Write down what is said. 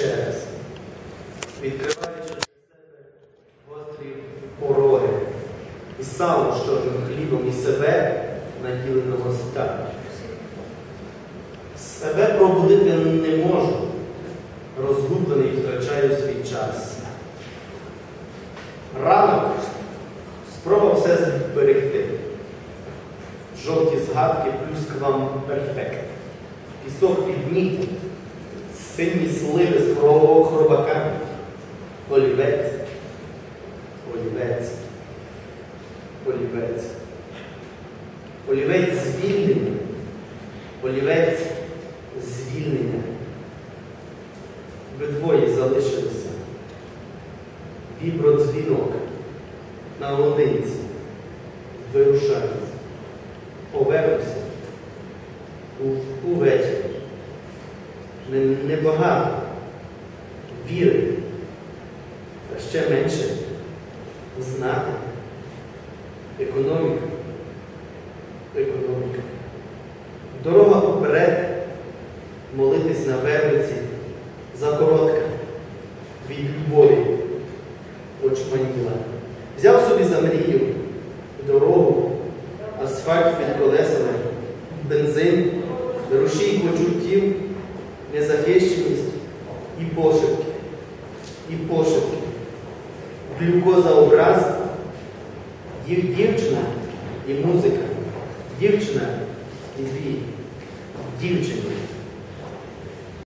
ще раз, відкриваючи для себе гострі пороги і сало, що хлібом і себе наділеного ста. Себе пробудити не можу, розгублений втрачаю свій час. Ранок спроба все зберегти. Жовті згадки плюс к вам перфект. Пісок під ніг, сині сливи з крового хробака, олівець, олівець, олівець, олівець звільнення, олівець звільнення. Ви двоє залишилися. Вібродзвінок на лунинці. Вирушаю. Повернуся у, увечері. Не- Небагато віри, а ще менше знати. Економіка. Економіка. Дорога вперед, молитись на верниці закоротка від любові очманіла. Взяв собі за мрію дорогу, асфальт під колесами, бензин, рушій почуттів, незахищеність і пошепки, і пошепки, глюкоза образ, дів- дівчина і музика, дівчина і дві, дівчини.